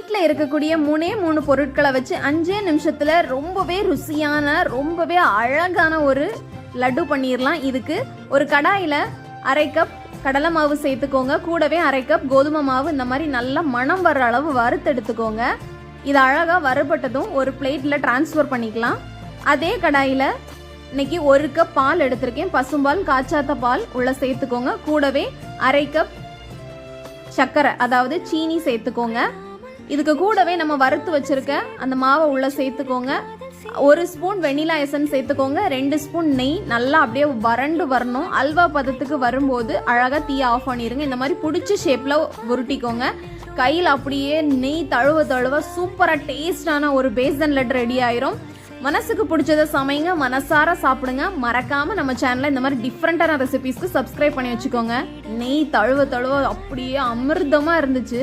வீட்டில் இருக்கக்கூடிய மூணே மூணு பொருட்களை வச்சு அஞ்சே நிமிஷத்தில் ரொம்பவே ருசியான ரொம்பவே அழகான ஒரு லட்டு பண்ணிடலாம் இதுக்கு ஒரு கடாயில் அரை கப் கடலை மாவு சேர்த்துக்கோங்க. கூடவே அரை கப் கோதுமை மாவு இந்த மாதிரி நல்லா மணம் வர்ற அளவு வறுத்தெடுத்துக்கோங்க இது அழகாக வறுபட்டதும் ஒரு பிளேட்டில் டிரான்ஸ்ஃபர் பண்ணிக்கலாம். அதே கடாயில் இன்னைக்கு ஒரு கப் பால் எடுத்திருக்கேன். பசும்பால் காய்ச்சாத்த பால் உள்ள சேர்த்துக்கோங்க. கூடவே அரை கப் சர்க்கரை அதாவது சீனி சேர்த்துக்கோங்க. இதுக்கு கூடவே நம்ம வறுத்து வச்சிருக்க அந்த மாவை உள்ள சேர்த்துக்கோங்க. ஒரு ஸ்பூன் வெனிலா எசன்ஸ் சேர்த்துக்கோங்க. ரெண்டு ஸ்பூன் நெய். நல்லா அப்படியே வறண்டு வரணும். அல்வா பதத்துக்கு வரும்போது அழகாக தீயை ஆஃப் பண்ணிடுங்க இந்த மாதிரி பிடிச்ச ஷேப்பில் உருட்டிக்கோங்க. கையில் அப்படியே நெய் தழுவ தழுவ சூப்பராக டேஸ்டான ஒரு பேசன் லட் ரெடி ஆயிரும். மனசுக்கு பிடிச்சத சமைங்க. மனசார சாப்பிடுங்க. மறக்காம நம்ம சேனலில் இந்த மாதிரி டிஃப்ரெண்டான ரெசிபிஸ்க்கு சப்ஸ்கிரைப் பண்ணி வச்சுக்கோங்க. நெய் தழுவ தழுவ அப்படியே அமிர்தமா இருந்துச்சு.